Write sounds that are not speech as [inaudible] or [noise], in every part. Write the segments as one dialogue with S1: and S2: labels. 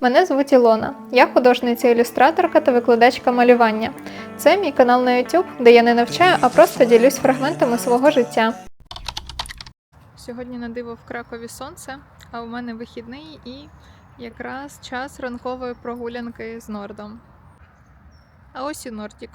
S1: Мене звуть Ілона. Я художниця-ілюстраторка та викладачка малювання. Це мій канал на YouTube, де я не навчаю, а просто ділюсь фрагментами свого життя. Сьогодні на диво в Кракові сонце, а у мене вихідний і якраз час ранкової прогулянки з Нордом. А ось і Нордік.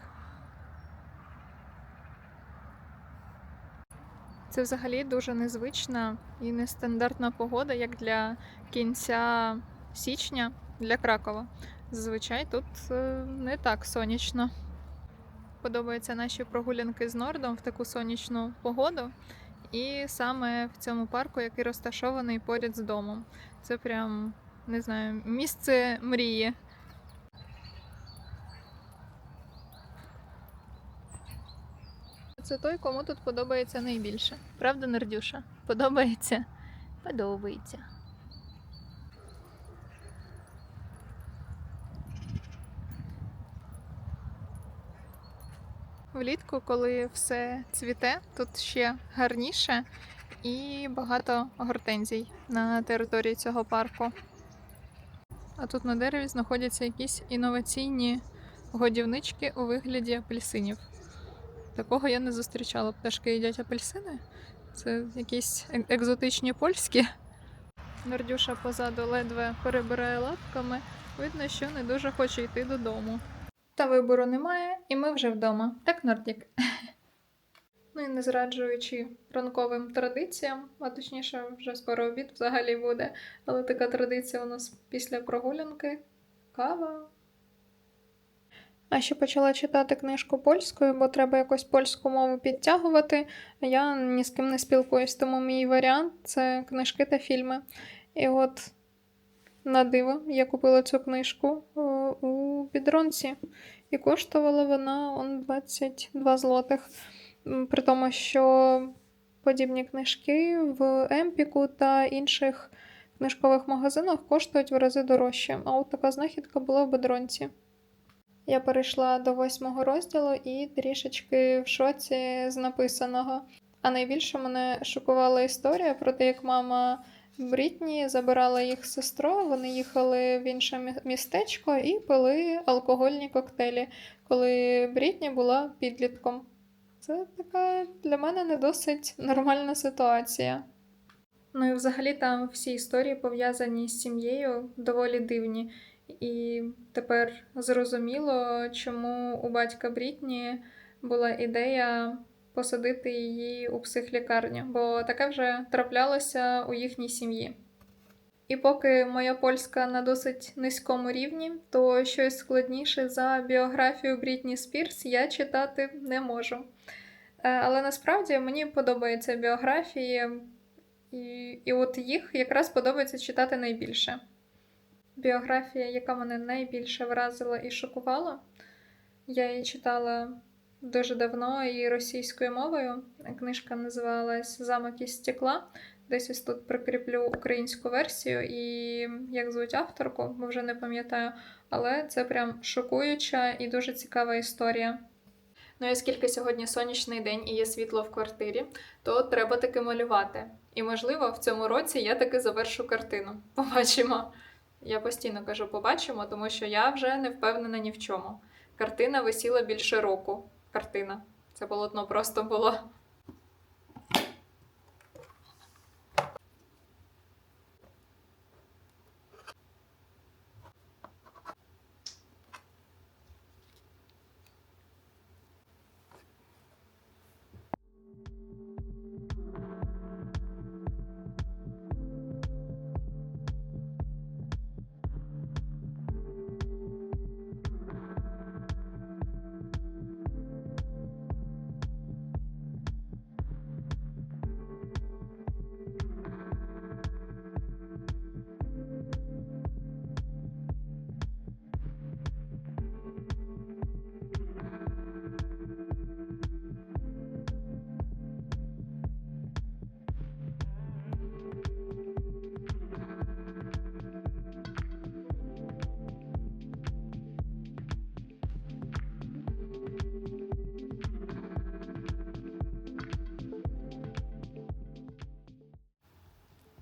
S1: Це взагалі дуже незвична і нестандартна погода, як для кінця січня для Кракова. Зазвичай тут е, не так сонячно. Подобаються наші прогулянки з Нордом в таку сонячну погоду. І саме в цьому парку, який розташований поряд з домом. Це прям не знаю, місце мрії. Це той, кому тут подобається найбільше. Правда, Нердюша? Подобається? Подобається. Влітку, коли все цвіте, тут ще гарніше і багато гортензій на території цього парку. А тут на дереві знаходяться якісь інноваційні годівнички у вигляді апельсинів. Такого я не зустрічала. Пташки їдять апельсини. Це якісь екзотичні польські. Нордюша позаду ледве перебирає лапками. Видно, що не дуже хоче йти додому. Та вибору немає, і ми вже вдома. Так, Нордік? Ну і не зраджуючи ранковим традиціям, а точніше, вже скоро обід взагалі буде. Але така традиція у нас після прогулянки кава. А ще почала читати книжку польською, бо треба якось польську мову підтягувати. Я ні з ким не спілкуюсь, тому мій варіант це книжки та фільми. І от на диво я купила цю книжку е, у бідронці, і коштувала вона он 22 злотих. При тому, що подібні книжки в Емпіку та інших книжкових магазинах коштують в рази дорожче. А от така знахідка була в бедронці. Я перейшла до восьмого розділу і трішечки в шоці з написаного. А найбільше мене шокувала історія про те, як мама Брітні забирала їх з сестрою, вони їхали в інше містечко і пили алкогольні коктейлі, коли Брітні була підлітком. Це така для мене не досить нормальна ситуація. Ну і взагалі там всі історії пов'язані з сім'єю доволі дивні. І тепер зрозуміло, чому у батька Брітні була ідея посадити її у психлікарню, бо таке вже траплялося у їхній сім'ї. І поки моя польська на досить низькому рівні, то щось складніше за біографію Брітні Спірс я читати не можу. Е, Але насправді мені подобаються біографії, і, і от їх якраз подобається читати найбільше. Біографія, яка мене найбільше вразила і шокувала, я її читала дуже давно і російською мовою. Книжка називалась Замок із стекла. Десь ось тут прикріплю українську версію і як звуть авторку, бо вже не пам'ятаю. Але це прям шокуюча і дуже цікава історія. Ну, і оскільки сьогодні сонячний день і є світло в квартирі, то треба таки малювати. І можливо, в цьому році я таки завершу картину. Побачимо. Я постійно кажу побачимо, тому що я вже не впевнена ні в чому. Картина висіла більше року. Картина. Це полотно просто було.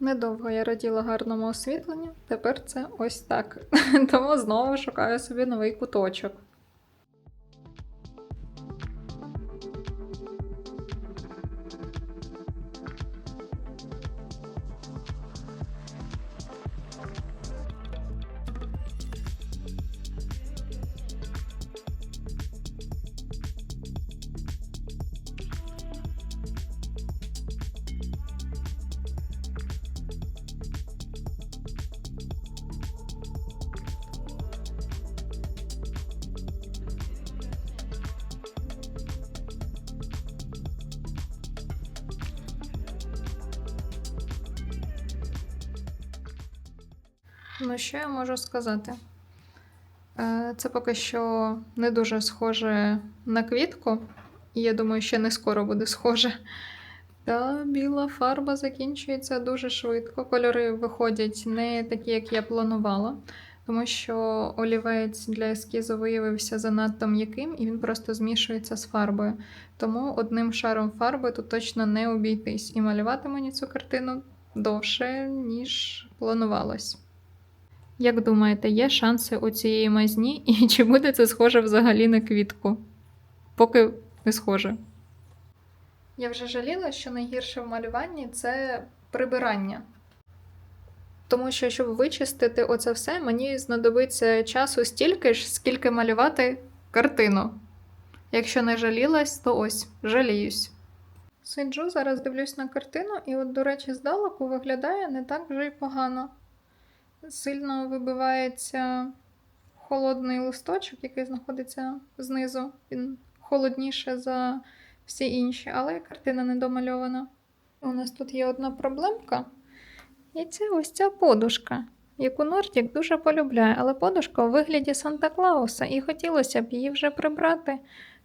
S1: Недовго я раділа гарному освітленню Тепер це ось так. [laughs] Тому знову шукаю собі новий куточок. Ну, що я можу сказати? Е, Це поки що не дуже схоже на квітку, і я думаю, ще не скоро буде схоже. Та біла фарба закінчується дуже швидко. Кольори виходять не такі, як я планувала, тому що олівець для ескізу виявився занадто м'яким і він просто змішується з фарбою. Тому одним шаром фарби тут точно не обійтись. І малювати мені цю картину довше, ніж планувалось. Як думаєте, є шанси у цієї мазні, [laughs] і чи буде це схоже взагалі на квітку? Поки не схоже. Я вже жаліла, що найгірше в малюванні це прибирання. Тому що, щоб вичистити оце все, мені знадобиться часу стільки ж, скільки малювати картину. Якщо не жалілась, то ось жаліюсь. Сиджу, зараз дивлюсь на картину, і, от, до речі, здалеку виглядає не так вже й погано сильно вибивається холодний листочок, який знаходиться знизу. Він холодніше за всі інші, але картина не домальована. У нас тут є одна проблемка. І це ось ця подушка, яку Нортік дуже полюбляє, але подушка у вигляді Санта Клауса, і хотілося б її вже прибрати.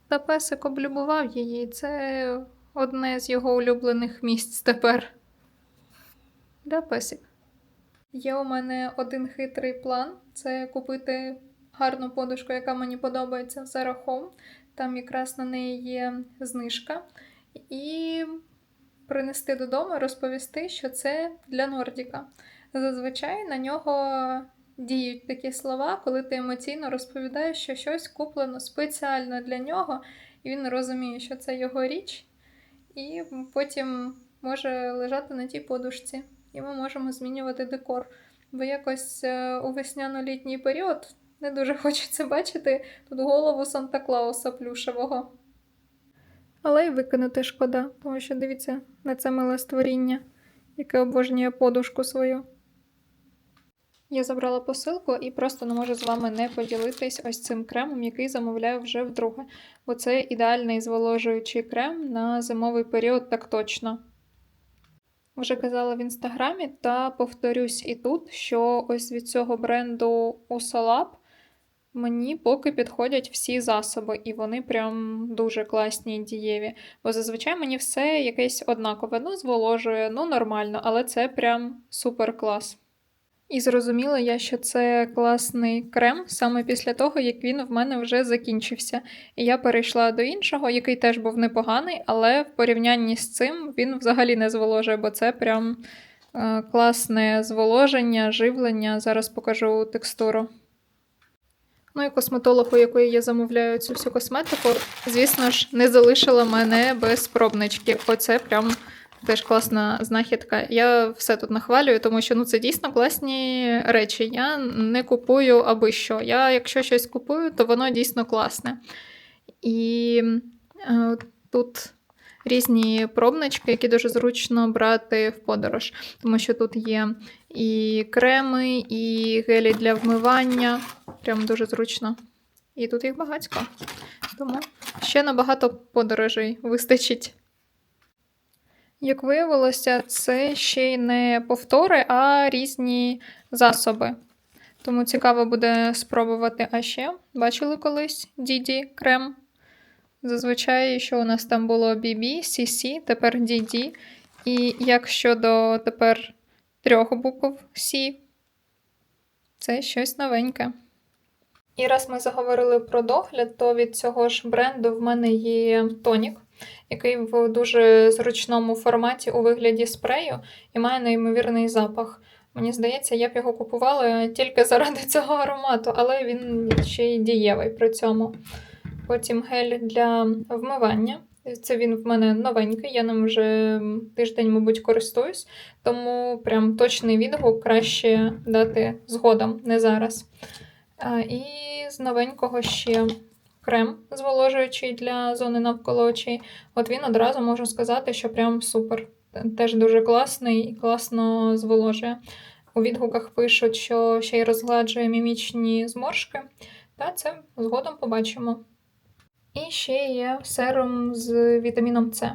S1: Та песик облюбував її, це одне з його улюблених місць тепер. Да, песик? Є у мене один хитрий план це купити гарну подушку, яка мені подобається в Zara. Там якраз на неї є знижка. І принести додому розповісти, що це для Нордіка. Зазвичай на нього діють такі слова, коли ти емоційно розповідаєш, що щось куплено спеціально для нього, і він розуміє, що це його річ, і потім може лежати на тій подушці і ми можемо змінювати декор. Бо якось е, у весняно-літній період не дуже [laughs] хочеться бачити тут голову Санта Клауса плюшевого. Але й викинути шкода, тому що дивіться на це миле створіння, яке обожнює подушку свою. Я забрала посилку і просто не можу з вами не поділитись ось цим кремом, який замовляю вже вдруге. Бо це ідеальний зволожуючий крем на зимовий період, так точно. Вже казала в інстаграмі, та повторюсь і тут, що ось від цього бренду Usalab мені поки підходять всі засоби, і вони прям дуже класні і дієві. Бо зазвичай мені все якесь однакове. Ну, зволожує, ну нормально, але це прям супер клас. І зрозуміла я, що це класний крем саме після того, як він в мене вже закінчився. І я перейшла до іншого, який теж був непоганий, але в порівнянні з цим він взагалі не зволожує, бо це прям е, класне зволоження, живлення. Зараз покажу текстуру. Ну і косметолог, у якої я замовляю цю всю косметику, звісно ж, не залишила мене без пробнички. Оце прям Теж класна знахідка. Я все тут нахвалюю, тому що ну, це дійсно класні речі. Я не купую аби що. Я, якщо щось купую, то воно дійсно класне. І е, тут різні пробнички, які дуже зручно брати в подорож, тому що тут є і креми, і гелі для вмивання. Прям дуже зручно. І тут їх багатько. Тому ще на багато подорожей вистачить. Як виявилося, це ще й не повтори, а різні засоби. Тому цікаво буде спробувати. А ще бачили колись Діді крем. Зазвичай, що у нас там було BB, CC, тепер DD. І як щодо тепер трьох букв C, це щось новеньке. І раз ми заговорили про догляд, то від цього ж бренду в мене є тонік який в дуже зручному форматі у вигляді спрею і має неймовірний запах. Мені здається, я б його купувала тільки заради [laughs] цього аромату, але він ще й дієвий при цьому. Потім гель для вмивання. Це він в мене новенький, я ним вже тиждень, мабуть, користуюсь, тому прям точний відгук краще дати згодом, не зараз. І з новенького ще крем зволожуючий для зони навколо очей. От він одразу можу сказати, що прям супер. Теж дуже класний і класно зволожує. У відгуках пишуть, що ще й розгладжує мімічні зморшки. Та це згодом побачимо. І ще є серум з вітаміном С.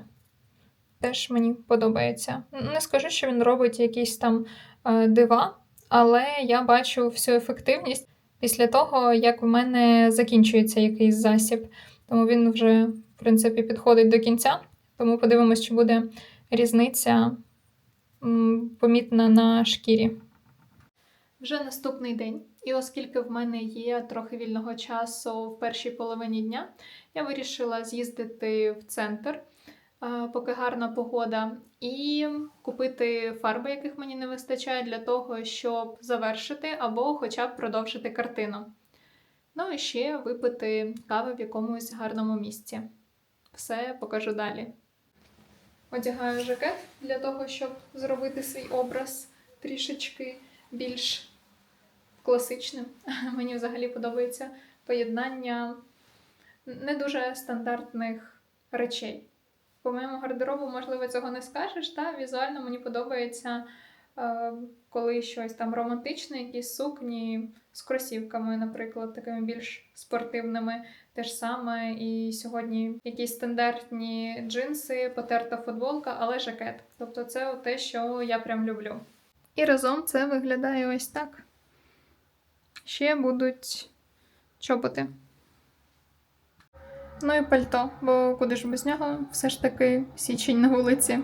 S1: Теж мені подобається. Не скажу, що він робить якісь там е, дива, але я бачу всю ефективність після того, як в мене закінчується якийсь засіб. Тому він вже, в принципі, підходить до кінця. Тому подивимось, чи буде різниця помітна на шкірі. Вже наступний день, і оскільки в мене є трохи вільного часу в першій половині дня, я вирішила з'їздити в центр, поки гарна погода, і купити фарби, яких мені не вистачає для того, щоб завершити або хоча б продовжити картину. Ну і ще випити кави в якомусь гарному місці. Все покажу далі. Одягаю жакет для того, щоб зробити свій образ трішечки більш класичним. [laughs] Мені взагалі подобається поєднання не дуже стандартних речей. По моєму гардеробу, можливо, цього не скажеш. Та візуально мені подобається, е, коли щось там романтичне, якісь сукні з кросівками, наприклад, такими більш спортивними. Те ж саме, і сьогодні якісь стандартні джинси, потерта футболка, але жакет. Тобто, це те, що я прям люблю. І разом це виглядає ось так. Ще будуть чоботи. Ну і пальто, бо куди ж без нього все ж таки січень на вулиці.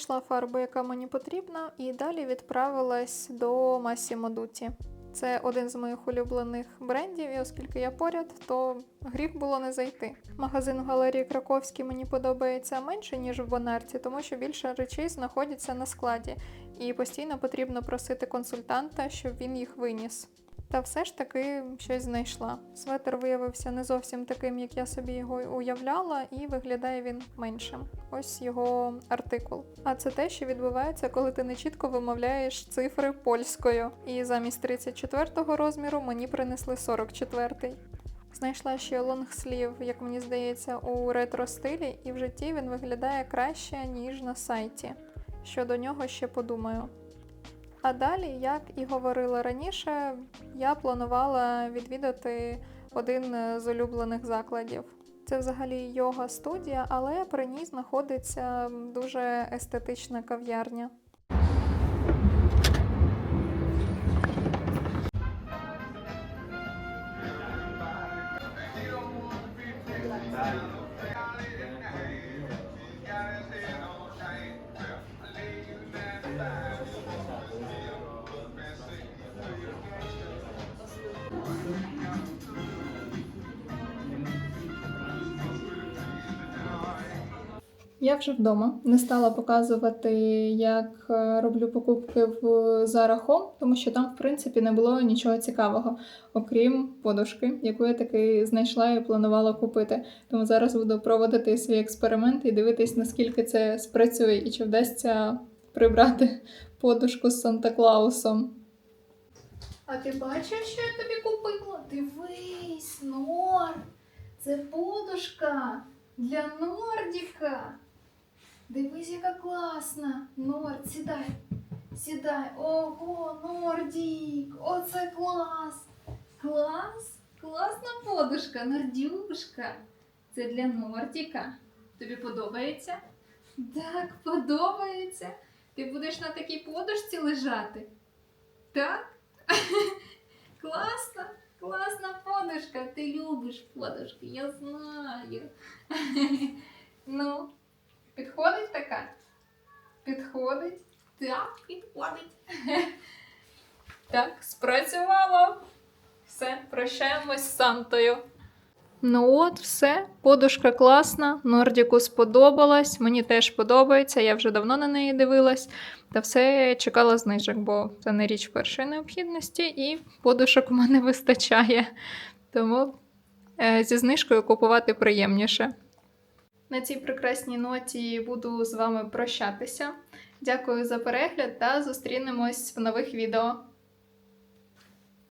S1: Знайшла фарбу, яка мені потрібна, і далі відправилась до Massimo Dutti. Це один з моїх улюблених брендів, і оскільки я поряд, то гріх було не зайти. Магазин в галерії Краковський мені подобається менше, ніж в Бонарті, тому що більше речей знаходяться на складі, і постійно потрібно просити консультанта, щоб він їх виніс. Та все ж таки щось знайшла. Светр виявився не зовсім таким, як я собі його уявляла, і виглядає він меншим. Ось його артикул. А це те, що відбувається, коли ти не чітко вимовляєш цифри польською. І замість 34-го розміру мені принесли 44-й. Знайшла ще лонгслів, як мені здається, у ретро стилі, і в житті він виглядає краще, ніж на сайті. Щодо нього ще подумаю. А далі, як і говорила раніше, я планувала відвідати один з улюблених закладів. Це взагалі йога студія, але при ній знаходиться дуже естетична кав'ярня. Я вже вдома не стала показувати, як е, роблю покупки в Zara Home, тому що там, в принципі, не було нічого цікавого, окрім подушки, яку я таки знайшла і планувала купити. Тому зараз буду проводити свій експеримент і дивитись, наскільки це спрацює і чи вдасться прибрати подушку з Санта Клаусом. А ти бачив, що я тобі купила? Дивись, Нор! Це подушка для Нордіка. Дивись, яка класна. Норд, сідай. Сідай. Ого, Нордік! Оце клас! Клас! Класна подушка, Нордюшка. Це для Нордіка. Тобі подобається? Так, подобається. Ти будеш на такій подушці лежати? Так? [laughs] Класно, Класна подушка, ти любиш подушки, я знаю. [laughs] Ну, підходить така? Підходить? Так, підходить. [laughs] Так, спрацювало. Все, прощаємось з Сантою. Ну от, все, подушка класна, Нордіку сподобалась, мені теж подобається, я вже давно на неї дивилась. Та все чекала знижок, бо це не річ першої необхідності, і подушок у мене [laughs] вистачає. Тому е, зі знижкою купувати приємніше. На цій прекрасній ноті буду з вами прощатися. Дякую за перегляд та зустрінемось в нових відео.